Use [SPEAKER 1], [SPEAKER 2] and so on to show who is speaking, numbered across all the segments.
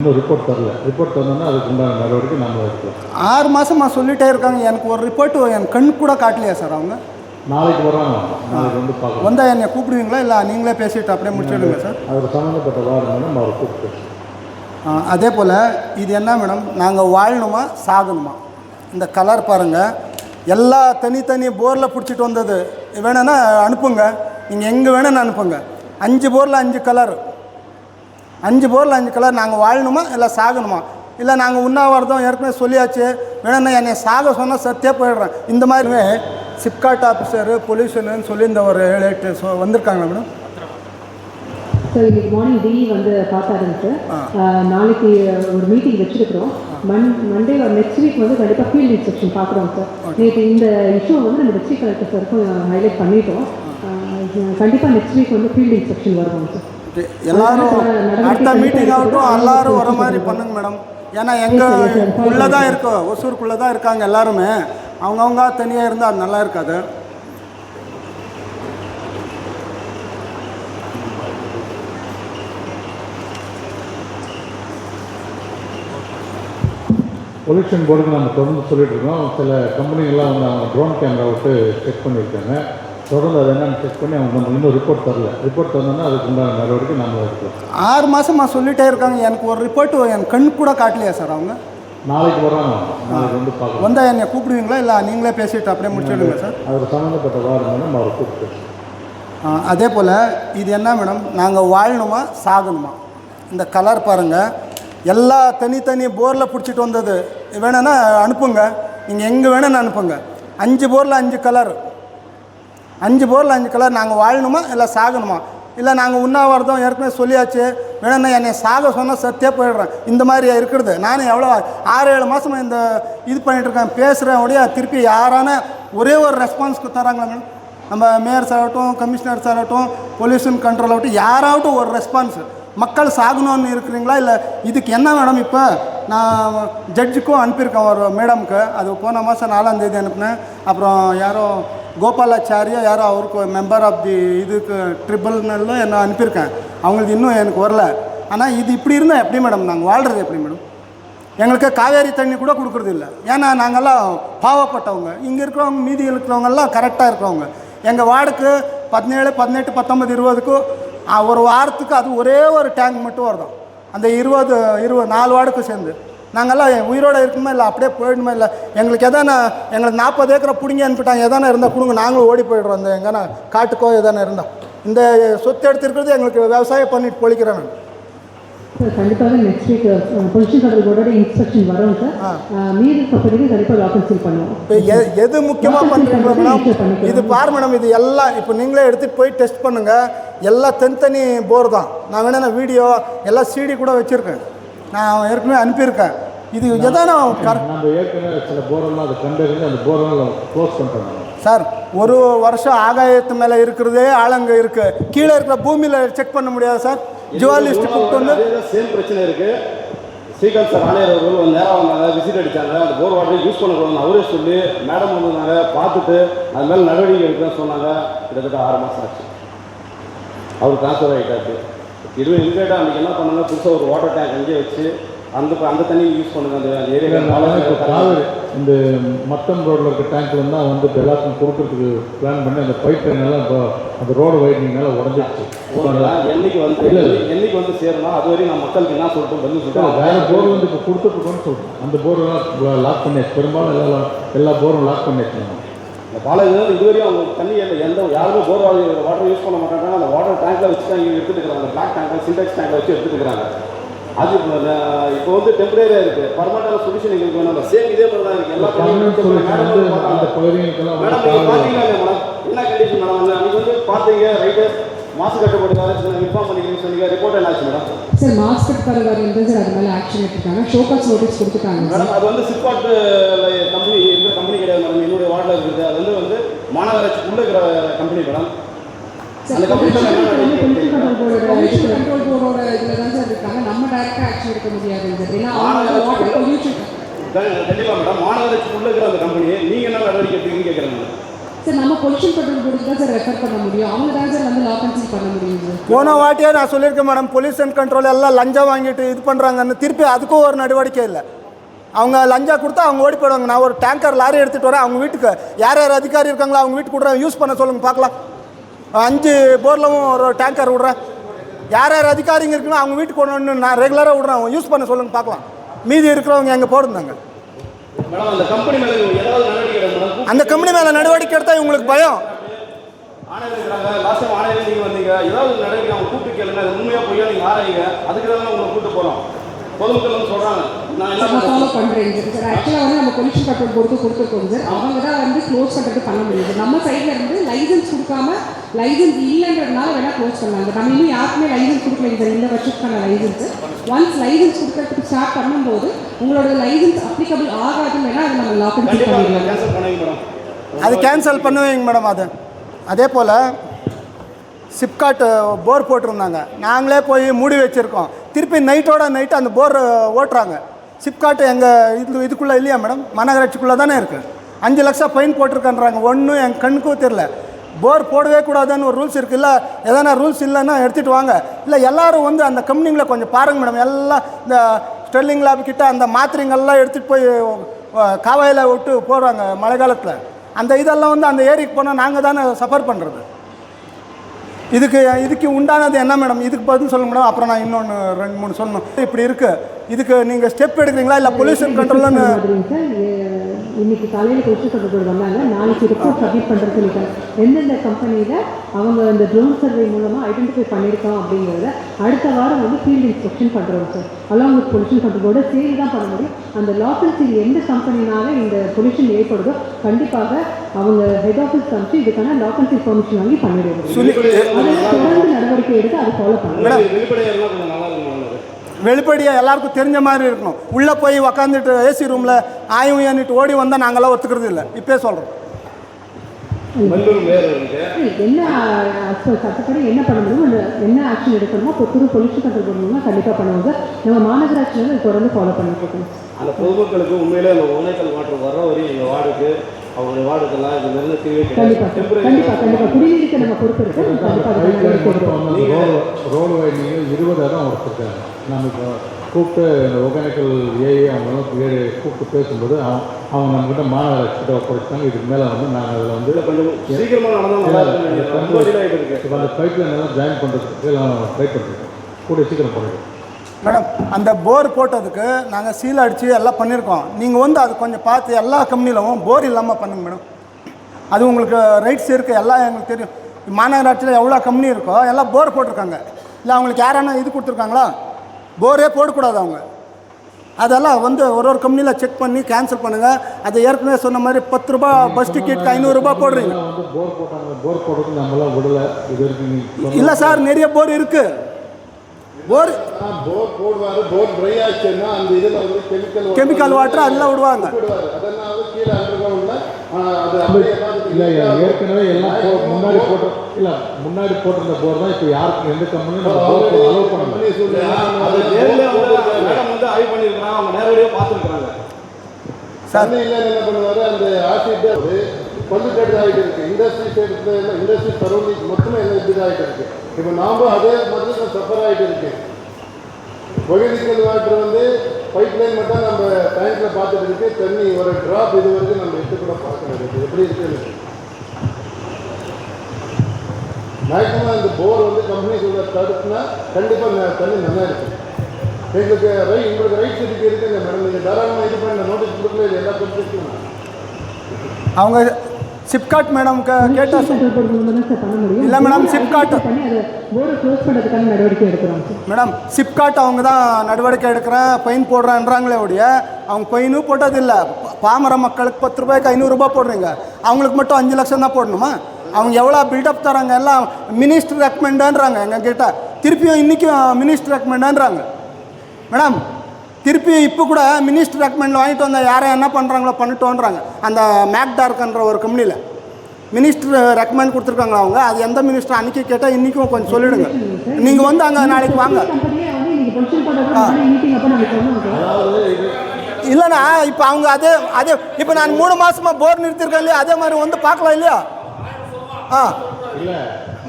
[SPEAKER 1] இன்னும் ரிப்போர்ட் தரல. ரிப்போர்ட் தந்தோன்னா அதுக்கு உண்டான நடவடிக்கை நாம எடுக்கலாம்.
[SPEAKER 2] ஆறு மாதமாக சொல்லிட்டே இருக்காங்க. எனக்கு ஒரு ரிப்போர்ட்டு என் கண் கூட காட்டலையா சார் அவங்க?
[SPEAKER 1] நாளைக்கு வர்றாங்க. நாளைக்கு வந்து பார்க்கலாம்.
[SPEAKER 2] வந்தால் என்னை கூப்பிடுவீங்களா? இல்லை நீங்களே பேசிட்டு அப்படியே முடிச்சிடுங்க சார்?
[SPEAKER 1] அதுக்கு சம்மந்தப்பட்ட வார்டு நம்ம அவரை கூப்பிட்டு.
[SPEAKER 2] அதே போல் இது என்ன மேடம்? நாங்கள் வாழணுமா? சாகணுமா? இந்த கலர் பாருங்கள் எல்லா தனித்தனி போரில் பிடிச்சிட்டு வந்தது. வேணும்னா அனுப்புங்க. நீங்கள் எங்கே வேணும்னு அனுப்புங்க. அஞ்சு போரில் அஞ்சு கலர். அஞ்சு போரில் அஞ்சு கலர் நாங்கள் வாழணுமா? இல்லை சாகணுமா? இல்லை நாங்கள் உண்ணாவிரதம் ஏற்கனவே சொல்லியாச்சு. வேணும்னா என்னை சாக சொன்னால் சத்தியாக போயிடுறேன். இந்த மாதிரிமே சிப்காட் ஆஃபீஸரு பொல்யூஷனுன்னு சொல்லி இந்த ஒரு ஏழு எட்டு வந்திருக்காங்க மேடம்
[SPEAKER 3] சார் இன்னைக்கு மார்னிங் டி வந்து பார்த்தாருங்க சார் நாளைக்கு ஒரு மீட்டிங் வச்சிருக்கிறோம். மண் மண்டே நெக்ஸ்ட் வீக் வந்து கண்டிப்பாக ஃபீல்ட் இன்ஸ்பெக்ஷன் பார்க்குறோம் சார் நேற்று இந்த இஷ்யூ வந்து நம்ம டிஸ்ட்ரிக்ட் கலெக்டர் சாருக்கும் ஹைலைட் பண்ணிட்டோம். கண்டிப்பாாக நெக்ஸ்ட் வீக் வந்து ஃபீல்ட் இன்ஸ்பெக்ஷன் வருவோம் சார்
[SPEAKER 2] எல்லாரும் அடுத்த மீட்டிங் ஆகட்டும் எல்லாரும் வர மாதிரி பண்ணுங்க மேடம் ஏன்னா எங்கள் உள்ளே தான் இருக்கோம் ஒசூருக்குள்ளே தான் இருக்காங்க எல்லாருமே. அவங்கவுங்க தனியாக இருந்தால் அது நல்லா இருக்காது.
[SPEAKER 1] பொல்யூஷன் போர்டுக்கு நம்ம தொடர்ந்து சொல்லிட்டு இருக்கோம். சில கம்பெனிகள்லாம் வந்து அவங்க ட்ரோன் கேமரா விட்டு செக் பண்ணியிருக்காங்க. தொடர்ந்து அதை என்னன்னு செக் பண்ணி அவங்க நம்ம இன்னும் ரிப்போர்ட் தரல. ரிப்போர்ட் தந்தோன்னா அதுக்கு உண்டான நடவடிக்கை நாம எடுக்கலாம்.
[SPEAKER 2] ஆறு மாதமாக சொல்லிட்டே இருக்காங்க. எனக்கு ஒரு ரிப்போர்ட்டு என் கண் கூட காட்டலையா சார் அவங்க?
[SPEAKER 1] நாளைக்கு வர்றாங்க நாளைக்கு வந்து பார்க்கலாம்.
[SPEAKER 2] வந்தால் என்னை கூப்பிடுவீங்களா? இல்லை நீங்களே பேசிட்டு அப்படியே முடிச்சிடுங்க சார்?
[SPEAKER 1] அதுக்கு சம்மந்தப்பட்ட வார்டு நம்ம அவரை கூப்பிட்டு.
[SPEAKER 2] அதே போல் இது என்ன மேடம்? நாங்கள் வாழணுமா? சாகணுமா? இந்த கலர் பாருங்கள் எல்லா தனித்தனி போரில் பிடிச்சிட்டு வந்தது. வேணும்னா அனுப்புங்க. நீங்கள் எங்கே வேணும்னு அனுப்புங்க. அஞ்சு போரில் அஞ்சு கலர் அஞ்சு பொருள் அஞ்சு கலர் நாங்கள் வாழணுமா இல்லை சாகணுமா? இல்லை நாங்கள் உண்ணாவிரதம் ஏற்கனவே சொல்லியாச்சு. வேணும்னா என்னை சாக சொன்னால் சத்தியாக போயிடுறேன். இந்த மாதிரி இருக்கிறது? நானும் எவ்வளோ ஆறு ஏழு மாதம் இந்த இது பண்ணிட்டுருக்கேன் பேசுகிறேன் உடைய திருப்பி யாரான ஒரே ஒரு ரெஸ்பான்ஸ்க்கு தராங்களா நம்ம மேயர்ஸ் ஆகட்டும் கமிஷனர்ஸ் ஆகட்டும் பொல்யூஷன் கண்ட்ரோல் ஆகட்டும் யாராகட்டும் ஒரு ரெஸ்பான்ஸ் மக்கள் சாகணும்னு இருக்கிறீங்களா? இல்லை இதுக்கு என்ன மேடம் இப்போ? நான் ஜட்ஜுக்கும் அனுப்பியிருக்கேன் ஒரு மேடம்க்கு அது போன மாதம் நாலாம் தேதி அனுப்பினேன். அப்புறம் யாரோ கோபாலாச்சாரியா யாரோ அவருக்கு மெம்பர் ஆஃப் தி இதுக்கு ட்ரிபிள்னு என்ன அனுப்பியிருக்கேன். அவங்களுக்கு இன்னும் எனக்கு வரல. ஆனால் இது இப்படி இருந்தால் எப்படி மேடம் நாங்கள் வாழ்கிறது எப்படி மேடம் எங்களுக்கு காவேரி தண்ணி கூட கொடுக்குறது இல்லை. ஏன்னா நாங்கள்லாம் பாவப்பட்டவங்க. இங்கே இருக்கிறவங்க மீதி இருக்கிறவங்கெல்லாம் கரெக்டாக இருக்கிறவங்க. எங்கள் வார்டுக்கு பதினேழு பதினெட்டு பத்தொம்பது இருபதுக்கு ஒரு வாரத்துக்கு அது ஒரே ஒரு டேங்க் மட்டும் வருதோம் அந்த இருபது இருபது நாலு வார்டுக்கு சேர்ந்து. நாங்கள்லாம் உயிரோடு இருக்குமா இல்லை அப்படியே போயிடுமா இல்லை? எங்களுக்கு எதான எங்களுக்கு நாற்பது ஏக்கரை பிடிங்கி அனுப்பிட்டாங்க எதானே இருந்தால் கொடுங்க நாங்களும் ஓடி போயிடுறோம். அந்த எங்கன்னா காட்டுக்கோ எதானே இருந்தால் இந்த சொத்து எடுத்துருக்கிறது எங்களுக்கு விவசாயம் பண்ணிட்டு பொழிக்கிறேன் நான்.
[SPEAKER 3] சார் கண்டிப்பாக நெக்ஸ்ட் வீக் பொல்யூஷன் கண்ட்ரோல் போர்டோட இன்ஸ்பெக்ஷன் வரும் சார். ஆஹ் மீறி கம்பெனிக்கு கண்டிப்பாக லாக்கன் சீல் பண்ணுவோம்.
[SPEAKER 2] இப்போ எ எது முக்கியமாக பண்ணுறீங்களோ இது பார் மேடம் இது எல்லாம் இப்போ நீங்களே எடுத்துகிட்டு போய் டெஸ்ட் பண்ணுங்கள் எல்லாம் தனித்தனி போர் தான். நான் வேணா வீடியோ எல்லாம் சிடி கூட வச்சுருக்கேன். நான் ஏற்கனவே அனுப்பியிருக்கேன். இது எதான சார் ஒரு வருஷம் ஆகாயத்து மேலே இருக்கிறதே ஆழங்க இருக்குது கீழே இருக்கிற பூமியில் செக் பண்ண முடியாது சார். ஜுவாலிஸ்ட் கூப்பிட்டு வந்து
[SPEAKER 4] சேம் பிரச்சனை இருக்கு. ஸ்ரீகாந்த் சார் ஆணையர் அவர்கள் வந்து நேராக வந்தாங்க விசிட் அடிச்சாங்க. அந்த போர் வாட்டரை யூஸ் பண்ணக்கூடாதுன்னு அவரே சொல்லி மேடம் வந்தாங்க பார்த்துட்டு அது மேலே நடவடிக்கை எடுக்கிறேன்னு சொன்னாங்க. கிட்டத்தட்ட ஆறு மாதம் ஆச்சு. அவர் ட்ரான்ஸ்ஃபர் ஆகிட்டாரு. இதுவே இன்வேட்டாக அன்றைக்கி என்ன பண்ணாங்க? புதுசாக ஒரு வாட்டர் டேங்க் அங்கேயே வச்சு அந்த அந்த தண்ணி யூஸ் பண்ணுங்க. அந்த
[SPEAKER 1] இப்போ
[SPEAKER 4] ஏரியா
[SPEAKER 1] இந்த மட்டம் ரோட்டில் இருக்க டேங்க்ல தான் வந்து எல்லாத்தையும் கொடுக்கறதுக்கு பிளான் பண்ணி அந்த பைப் எல்லாம் இப்போ அந்த ரோடு வைடிங்னால உடஞ்சிடுச்சு
[SPEAKER 4] என்னைக்கு வந்து
[SPEAKER 1] இல்ல.
[SPEAKER 4] என்னைக்கு வந்து சேரணும் அது வரையும் நான் மக்களுக்கு என்ன சொல்லிட்டு பதில்
[SPEAKER 1] வேற
[SPEAKER 4] சொல்லிட்டு
[SPEAKER 1] போர் வந்து இப்போ கொடுத்துட்ருக்கோன்னு சொல்கிறோம் அந்த போர்லாம் லாக் பண்ணியாச்சு. பெரும்பாலும் எல்லா எல்லா போரும் லாக் பண்ணியாச்சு.
[SPEAKER 4] இந்த பாலாஜி இதுவரையும் அவங்க தண்ணி எந்த யாருமே போர் வாட்டர் யூஸ் பண்ண மாட்டாங்க அந்த வாட்டர் டேங்க்ல வச்சு தான் இங்கே எடுத்துட்டு இருக்காங்க அந்த பிளாக் டேங்க்ல சிண்டெக்ஸ் டேங்க்ல வச்சு எடுத்துட்டு இருக்காங்க அது இப்போ வந்து டெம்பரரியாக இருக்கு. பர்மனண்டான சொல்யூஷன் எங்களுக்கு வேணும். சேம் இதே மாதிரி தான் இருக்கு. எல்லா மேடம் என்ன கண்டிஷன் மேடம் அன்றைக்கி வந்து பார்த்தீங்க ரைட்டு மாசு கட்டுப்படுத்தாரு இன்ஃபார்ம் பண்ணிக்கிறீங்கன்னு சொன்னீங்க ரிப்போர்ட் என்ன ஆச்சு மேடம்.
[SPEAKER 3] சார் மாஸ்க் வந்து சார் அது மேலே ஆக்ஷன் எடுத்துருக்காங்க? ஷோகாஸ் நோட்டீஸ் கொடுத்துட்டாங்க.
[SPEAKER 4] மேடம் அது வந்து சிப்காட் கம்பெனி இந்த கம்பெனி கிடையாது மேடம். என்னுடைய வார்டில் இருக்குது அது வந்து வந்து மாநகராட்சிக்குள்ளே இருக்கிற கம்பெனி மேடம். அந்த
[SPEAKER 3] பொல்யூஷன் கண்ட்ரோல் போர்டோட இதில் தான் சார் இருக்காங்க. நம்ம டைரக்டாக ஆக்ஷன் எடுக்க முடியாது ஏன்னா வாட்டர் பொல்யூஷன்
[SPEAKER 4] கண்டிப்பாக மேடம். மாநகராட்சிக்குள்ளே இருக்கிற அந்த கம்பெனி நீங்கள் என்ன நடவடிக்கை எடுத்தீங்கன்னு கேட்குறேன்
[SPEAKER 3] சார் நம்ம பொல்யூஷன் கண்ட்ரோல் போர்டுக்கு தான் சார் ரெஃபர் பண்ண முடியும். அவங்க தான் சார் வந்து லா அண்ட் பண்ண முடியும் சார்
[SPEAKER 2] போன வாட்டியே நான் சொல்லியிருக்கேன் மேடம் பொல்யூஷன் கண்ட்ரோல் எல்லாம் லஞ்சம் வாங்கிட்டு இது பண்ணுறாங்கன்னு திருப்பி அதுக்கும் ஒரு நடவடிக்கை இல்லை. அவங்க லஞ்சம் கொடுத்தா அவங்க ஓடி போயிடுவாங்க. நான் ஒரு டேங்கர் லாரி எடுத்துகிட்டு வரேன். அவங்க வீட்டுக்கு யார் யார் அதிகாரி இருக்காங்களோ அவங்க வீட்டுக்கு விட்றேன். யூஸ் பண்ண சொல்லுங்கள் பார்க்கலாம். அஞ்சு போர்லவும் ஒரு டேங்கர் விட்றேன். யார் யார் அதிகாரிங்க இருக்குங்களோ அவங்க வீட்டுக்கு கொண்டு நான் ரெகுலராக விட்றேன். யூஸ் பண்ண சொல்லுங்கள் பார்க்கலாம். மீதி இருக்கிறவங்க எங்கே போடுந்தாங்க
[SPEAKER 4] அந்த கம்பெனி மேலே ஏதாவது நடவடிக்கை எடுங்க மேடம்
[SPEAKER 2] அந்த கம்பெனி மேலே நடவடிக்கை எடுத்தால் இவங்களுக்கு பயம்.
[SPEAKER 3] லைசன்ஸ் கொடுக்காம லைசன்ஸ் இல்லைன்றதுனால வேணால் க்ளோஸ் பண்ணாங்க நம்ம இன்னும் யாருக்குமே லைசன்ஸ் கொடுக்கல சார் இந்த வருஷத்துக்கான லைசன்ஸ் ஒன்ஸ் லைசன்ஸ் கொடுக்கறதுக்கு ஸ்டார்ட் பண்ணும்போது உங்களோட லைசன்ஸ் அப்ளிகபிள் ஆகாதுன்னு வேணால் அதை நம்ம லாக்
[SPEAKER 4] மேடம்
[SPEAKER 2] அது கேன்சல் பண்ணுவீங்க மேடம் அது. அதே போல் சிப்காட் போர் போட்டிருந்தாங்க. நாங்களே போய் மூடி வச்சுருக்கோம். திருப்பி நைட்டோட நைட்டு அந்த போர் ஓட்டுறாங்க. சிப்காட் எங்கள் இது இதுக்குள்ளே இல்லையா மேடம் மாநகராட்சிக்குள்ளே தானே இருக்குது அஞ்சு லட்சம் ஃபைன் போட்டிருக்கன்றாங்க. ஒன்றும் என் கண்ணுக்கும் தெரில போர் போடவே கூடாதுன்னு ஒரு ரூல்ஸ் இருக்குது இல்லை எதனா ரூல்ஸ் இல்லைன்னா எடுத்துகிட்டு வாங்க. இல்லை எல்லாரும் வந்து அந்த கம்பெனிங்களை கொஞ்சம் பாருங்கள் மேடம் எல்லாம் இந்த ஸ்டெர்லிங் லேப் கிட்ட அந்த மாத்திரைங்கள்லாம் எடுத்துகிட்டு போய் காவாயில் விட்டு போடுறாங்க மழை காலத்தில். அந்த இதெல்லாம் வந்து அந்த ஏரிக்கு போனால் நாங்கள் தானே சஃபர் பண்ணுறது இதுக்கு இதுக்கு உண்டானது என்ன மேடம் இதுக்கு பதில் சொல்லுங்க மேடம் அப்புறம் நான் இன்னொன்று ரெண்டு மூணு சொல்லணும். இப்படி இருக்குது இதுக்கு நீங்கள் ஸ்டெப் எடுக்கிறீங்களா? இல்லை பொல்யூஷன் கண்ட்ரோல்னு
[SPEAKER 3] இன்னைக்கு காலையில் கொஸ்டின் கண்ட்ரோல் வந்தாங்க. நாளைக்கு ரிப்போர்ட் சப்மிட் பண்ணுறது சொல்லிட்டாங்க எந்தெந்த கம்பெனியில் அவங்க அந்த ட்ரோன் சர்வே மூலமாக ஐடென்டிஃபை பண்ணியிருக்கோம் அப்படிங்கிறத அடுத்த வாரம் வந்து ஃபீல்டு இன்ஸ்பெக்ஷன் பண்ணுறோம் சார். அலாங் வித் பொல்யூஷன் கண்ட்ரோலோட சேர்ந்து தான் பண்ண முடியும். அந்த லாக்கல் சீல் எந்த கம்பெனினால இந்த பொல்யூஷன் ஏற்படுதோ கண்டிப்பாக அவங்க ஹெட் ஆஃபீஸ் காமிச்சு இதுக்கான லாக்கல் சீல் பெர்மிஷன் வாங்கி பண்ணிடுவோம். தொடர்ந்து நடவடிக்கை எடுத்து அதை ஃபாலோ பண்ணலாம்.
[SPEAKER 4] மேடம் வெளிப்படையாக
[SPEAKER 2] எல்லாருக்கும் தெரிஞ்ச மாதிரி இருக்கணும். உள்ளே போய் உக்காந்துட்டு ஏசி ரூமில் ஆயும் ஏன்னுட்டு ஓடி வந்தால் நாங்களாம் ஒத்துக்கிறது இல்லை. இப்போயே சொல்கிறோம்
[SPEAKER 4] மல்லூர் மேயர் இருக்கு.
[SPEAKER 3] என்ன சட்டப்படி என்ன பண்ண முடியுமோ அந்த என்ன ஆக்ஷன் எடுக்கணுமோ இப்போ புது பொல்யூஷன் கண்ட்ரோல் பண்ணணும்னா கண்டிப்பாக பண்ணுவாங்க. நம்ம மாநகராட்சியில் வந்து தொடர்ந்து ஃபாலோ பண்ணிட்டு இருக்கோம்.
[SPEAKER 4] அந்த பொதுமக்களுக்கு உண்மையிலே அந்த ஒகேனக்கல் வாட்டர் வர வரையும் எங்கள் வார்டுக்கு அவங்களுடைய வார்டுக்கெல்லாம் இது நல்ல தீர்வே
[SPEAKER 3] கண்டிப்பா
[SPEAKER 4] கிடையாது
[SPEAKER 3] கண்டிப்பா கண்டிப்பா. குடிநீருக்கு நம்ம பொறுப்பு இருக்கு.
[SPEAKER 1] ரோடு இருபதாயிரம் கொடுத்துருக்காங்க நம்ம இப்போ கூப்பிட்டு ஒகேனக்கல் ஏஐ அவங்களாம் ஏழு கூப்பிட்டு பேசும்போது அவங்க அவங்க நம்மக்கிட்ட மாநகராட்சி கிட்ட ஒப்படைச்சாங்க இதுக்கு மேலே வந்து நாங்கள் அதில் வந்து
[SPEAKER 4] நல்லா
[SPEAKER 1] இப்போ அந்த பைப் லைன் எல்லாம் ஜாயின் பண்ணுறதுக்கு எல்லாம் ட்ரை பண்ணிருக்கோம் கூடிய சீக்கிரம் பண்ணிடுவோம்
[SPEAKER 2] மேடம் அந்த போர் போட்டதுக்கு நாங்கள் சீல் அடித்து எல்லாம் பண்ணியிருக்கோம் நீங்கள் வந்து அது கொஞ்சம் பார்த்து எல்லா கம்பெனிலும் போர் இல்லாமல் பண்ணுங்க மேடம். அது உங்களுக்கு ரைட்ஸ் இருக்குது எல்லாம் எங்களுக்கு தெரியும். மாநகராட்சியில் எவ்வளோ கம்பெனி இருக்கோ எல்லாம் போர் போட்டிருக்காங்க. இல்லை அவங்களுக்கு யாரான இது கொடுத்துருக்காங்களா? போரே போடக்கூடாது அவங்க. அதெல்லாம் வந்து ஒரு ஒரு கம்பெனியில் செக் பண்ணி கேன்சல் பண்ணுங்கள் அது ஏற்கனவே சொன்ன மாதிரி பத்து ரூபா பஸ் டிக்கெட் ஐநூறுரூபா போடுறீங்க
[SPEAKER 1] போர் நம்மளாம் விடலை இது வரைக்கும்
[SPEAKER 2] இல்லை சார் நிறைய போர் இருக்குது போர்
[SPEAKER 5] போர் போடுவாரு போர் ட்ரை ஆச்சுன்னா அந்த இதில் வந்து கெமிக்கல்
[SPEAKER 2] கெமிக்கல் வாட்டர் அதெல்லாம் விடுவாங்க
[SPEAKER 5] கீழே அண்டர் அது அப்படியே
[SPEAKER 1] இல்லை ஏற்கனவே எல்லாம் போ முன்னாடி போட்டு இல்லை முன்னாடி போட்டிருந்த போர் தான் இப்போ யாருக்கும் எந்த கம்பெனியும் நம்ம போர் போட அலோவ் பண்ணல.
[SPEAKER 5] கம்பெனி சொல்லுங்க
[SPEAKER 4] அது நேரில் வந்து மேடம் வந்து ஆய்வு பண்ணியிருக்கிறாங்க அவங்க நேரடியாக பார்த்துருக்குறாங்க.
[SPEAKER 5] சென்னையில் என்ன பண்ணுவாரு? அந்த ஆசிட் வந்து பல்லுக்கட்டு ஆகிட்டு இருக்கு இண்டஸ்ட்ரி சைடு இண்டஸ்ட்ரி சரௌண்டிங் மொத்தமே என்ன ஆகிட்டு இருக்கு இப்போ நாம அதே மாதிரி சஃபர் ஆகிட்டு இருக்கு ஒகேனிக்கல் வாட்டர் வந்து பைப் லைன் மட்டும் நம்ம டேங்க்ல பார்த்துட்டு இருக்கு. தண்ணி ஒரு டிராப் இது வரைக்கும் நம்ம எடுத்து கூட பார்க்க வேண்டியது எப்படி இருக்குன்னு. மேக்ஸிமம் இந்த போர் வந்து கம்பெனி சொல்ல தடுப்புனா கண்டிப்பாக தண்ணி நல்லா இருக்கு. எங்களுக்கு ரை உங்களுக்கு ரைட்ஸ் இதுக்கு இருக்குங்க மேடம் நீங்கள் தாராளமாக இது பண்ண நோட்டீஸ் கொடுக்கல இது எல்லா கொடுத்துருக்கீங்க
[SPEAKER 2] அவங்க சிப்காட் மேடம்
[SPEAKER 3] முடியும்.
[SPEAKER 2] இல்ல மேடம், சிப்காட். மேடம் சிப்காட் அவங்க தான் நடவடிக்கை எடுக்கிறேன் ஃபைன் போடுறேன்றாங்களே ஒழிய அவங்க ஃபைனும் போட்டதில்லை பாமர மக்களுக்கு பத்து ரூபாய்க்கு ஐநூறுரூபா போடுறீங்க. அவங்களுக்கு மட்டும் அஞ்சு லட்சம் தான் போடணுமா? அவங்க எவ்வளோ பில்டப் தராங்க எல்லாம் மினிஸ்டர் ரெக்கமெண்டான்றாங்க எங்கள் கிட்ட திருப்பியும் இன்றைக்கும் மினிஸ்டர் ரெக்கமெண்டான்றாங்க மேடம் திருப்பி இப்போ கூட மினிஸ்டர் ரெக்கமெண்ட் வாங்கிட்டு வந்தால் யாரை என்ன பண்ணுறாங்களோ பண்ணிட்டோன்றாங்க. அந்த மேக்டார்க்ன்ற ஒரு கம்பெனியில் மினிஸ்டர் ரெக்கமெண்ட் கொடுத்துருக்காங்களா அவங்க? அது எந்த மினிஸ்டர் அன்றைக்கி கேட்டால் இன்றைக்கும் கொஞ்சம் சொல்லிவிடுங்க நீங்கள் வந்து அங்கே நாளைக்கு வாங்க. இல்லைண்ணா இப்போ அவங்க அதே அதே இப்போ நான் மூணு மாதமாக போர் நிறுத்திருக்கேன் இல்லையா? அதே மாதிரி வந்து பார்க்கலாம் இல்லையா? ஆ.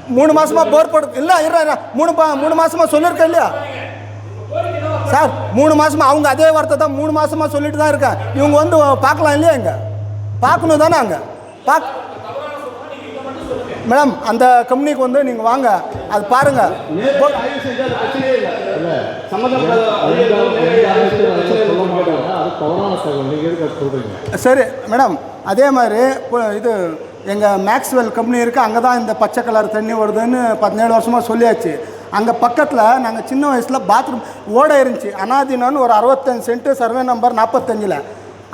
[SPEAKER 2] மூணு மாசமா போர் போட்டு இல்லை இருறா மூணு பா மூணு மாசமா சொல்லியிருக்கேன் இல்லையா? சார் மூணு மாசமா அவங்க அதே வார்த்தை தான் மூணு மாசமா சொல்லிட்டு தான் இருக்கேன் இவங்க வந்து பார்க்கலாம் இல்லையா இங்க? பார்க்கணும் தானே அங்கே? பாக் மேடம் அந்த கம்பெனிக்கு வந்து நீங்கள் வாங்க. அது பாருங்க. சரி மேடம் அதே மாதிரி இது எங்கள் மேக்ஸ்வெல் கம்பெனி இருக்குது அங்கே தான் இந்த பச்சை கலர் தண்ணி வருதுன்னு பதினேழு வருஷமாக சொல்லியாச்சு. அங்கே பக்கத்தில் நாங்கள் சின்ன வயசில் பாத்ரூம் ஓட இருந்துச்சு. அனாதினான்னு ஒரு அறுபத்தஞ்சு சென்ட்டு சர்வே நம்பர் நாற்பத்தஞ்சில்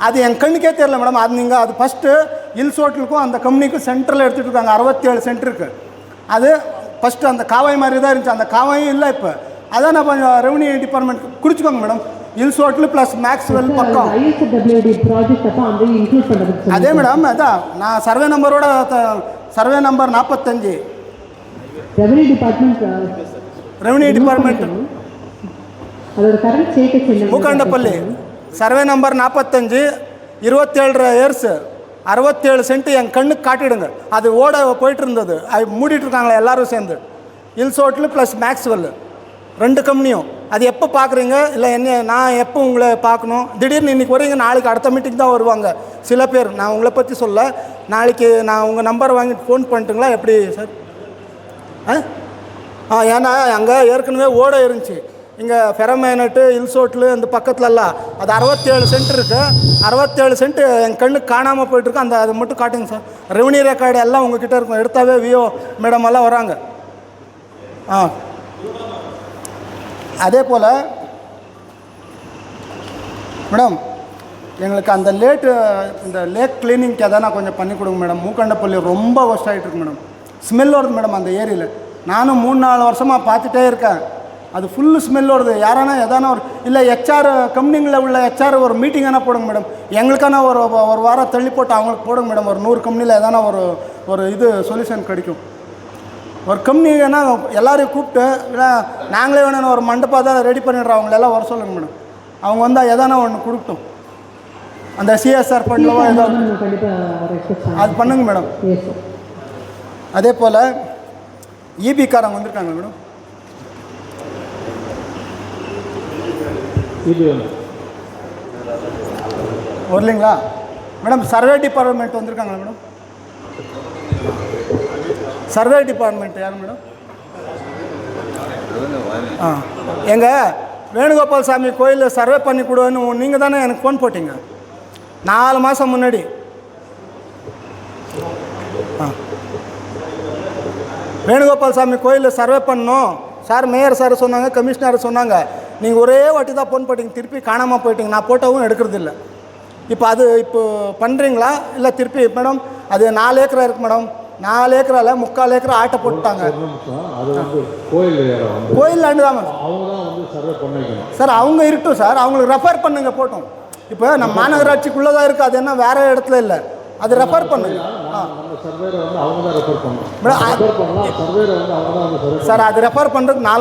[SPEAKER 2] அது என் கண்ணுக்கே தெரில மேடம் அது நீங்கள் அது ஃபஸ்ட்டு ஹில்ஸ் ஹோட்டலுக்கும் அந்த கம்பெனிக்கும் சென்டரில் எடுத்துகிட்டு இருக்காங்க. அறுபத்தேழு சென்டருக்கு அது ஃபஸ்ட்டு அந்த காவாய் மாதிரி தான் இருந்துச்சு. அந்த காவாயும் இல்லை இப்போ. அதான் நான் கொஞ்சம் ரெவன்யூ டிபார்ட்மெண்ட் குடிச்சுக்கோங்க மேடம் ஹோட்டல் ப்ளஸ்
[SPEAKER 3] அந்த இன்க்ளூட் பண்ணுறதுக்கு
[SPEAKER 2] அதே மேடம் அதான் நான் சர்வே நம்பரோட சர்வே நம்பர் நாற்பத்தஞ்சு
[SPEAKER 3] ரெவன்யூ டிபார்ட்மெண்ட்
[SPEAKER 2] ரெவன்யூ டிபார்ட்மெண்ட்
[SPEAKER 3] அதோட கரண்ட் ஸ்டேட்டஸ் என்ன
[SPEAKER 2] மூக்காண்டப்பள்ளி. சர்வே நம்பர் நாற்பத்தஞ்சு இருபத்தேழு இயர்ஸு அறுபத்தேழு சென்ட் என் கண்ணுக்கு காட்டிடுங்க. அது ஓட போயிட்டு இருந்தது. அது மூடிட்டு இருக்காங்களே எல்லாரும் சேர்ந்து. ஹில்ஸ் ஹோட்டலு ப்ளஸ் மேக்ஸ்வெல் ரெண்டு கம்பெனியும் அது எப்போ பார்க்குறீங்க இல்லை என்ன நான் எப்போ உங்களை பார்க்கணும் திடீர்னு இன்றைக்கி வரீங்க நாளைக்கு அடுத்த மீட்டிங் தான் வருவாங்க. சில பேர் நான் உங்களை பற்றி சொல்ல நாளைக்கு நான் உங்கள் நம்பர் வாங்கிட்டு ஃபோன் பண்ணிட்டுங்களா? எப்படி சார் ஆ? ஆ ஏன்னா அங்கே ஏற்கனவே ஓட இருந்துச்சு. இங்கே ஃபெரமேனட்டு ஹில்சோட்லு இந்த பக்கத்துலலாம். அது அறுபத்தேழு சென்ட் இருக்குது அறுபத்தேழு சென்ட் என் கண்ணுக்கு காணாமல் போயிட்டுருக்கு. அந்த அதை மட்டும் காட்டுங்க சார் ரெவன்யூ ரெக்கார்டு எல்லாம் உங்ககிட்ட இருக்கும். எடுத்தாவே வியோ மேடம் எல்லாம் வராங்க. ஆ. அதே போல் மேடம் எங்களுக்கு அந்த லேட்டு இந்த லேக் கிளீனிங்க்கு எதனா கொஞ்சம் பண்ணி கொடுங்க மேடம் மூக்கண்டப்பள்ளி ரொம்ப ஒஸ்ட் ஆகிட்டுருக்கு மேடம் ஸ்மெல் வருது மேடம் அந்த ஏரியில். நானும் மூணு நாலு வருஷமாக பார்த்துட்டே இருக்கேன். அது ஃபுல்லு ஸ்மெல் வருது யாரானா எதானா ஒரு இல்லை ஹெச்ஆர் கம்பெனிங்களில் உள்ள ஹெச்ஆர் ஒரு மீட்டிங் போடுங்க மேடம் எங்களுக்கான ஒரு ஒரு வாரம் தள்ளி போட்டு அவங்களுக்கு போடுங்க மேடம் ஒரு நூறு கம்பெனியில் எதனா ஒரு ஒரு இது சொல்யூஷன் கிடைக்கும். ஒரு கம்பெனி வேணா எல்லாரையும் கூப்பிட்டு இல்லை நாங்களே வேணும் ஒரு மண்டபம் தான் ரெடி பண்ணிடுறோம். அவங்களெல்லாம் வர சொல்லுங்க மேடம் அவங்க வந்தால் எதானா ஒன்று கொடுக்கட்டும். அந்த சிஎஸ்ஆர் ஃபண்ட்லவோ ஏதோ அது பண்ணுங்க மேடம் அதே போல் இபிக்காரங்க வந்திருக்காங்க மேடம்
[SPEAKER 1] இது வந்து
[SPEAKER 2] வரலைங்களா? மேடம் சர்வே டிபார்ட்மெண்ட் வந்திருக்காங்களா மேடம் சர்வே டிபார்ட்மெண்ட் யார் மேடம்? ஆ. எங்கள் வேணுகோபால் சாமி கோயிலில் சர்வே பண்ணி கொடுன்னு நீங்கள் தானே எனக்கு ஃபோன் போட்டிங்க. நாலு மாதம் முன்னாடி. ஆ. வேணுகோபால் சாமி கோயிலில் சர்வே பண்ணோம். சார் மேயர் சார் சொன்னாங்க கமிஷனர் சொன்னாங்க. நீங்கள் ஒரே வாட்டி தான் ஃபோன் போட்டிங்க. திருப்பி காணாமல் போயிட்டீங்க. நான் போட்டோவும் எடுக்கிறதில்ல இப்போ அது இப்போ பண்ணுறீங்களா இல்லை திருப்பி மேடம் அது நாலு ஏக்கரா இருக்குது மேடம். நாலு ஏக்கரால முக்கால் ஏக்கரா ஆட்டை
[SPEAKER 1] வந்து கோயில்
[SPEAKER 2] லேண்டு தான் மேடம் சார் அவங்க இருக்கட்டும் சார் அவங்களுக்கு ரெஃபர் பண்ணுங்க போட்டோம். இப்போ நம்ம மாநகராட்சிக்குள்ளே தான் இருக்குது அது என்ன வேறு இடத்துல இல்லை. அது ரெஃபர் பண்ணுங்க. சார் அது ரெஃபர் பண்ணுறதுக்கு நாலு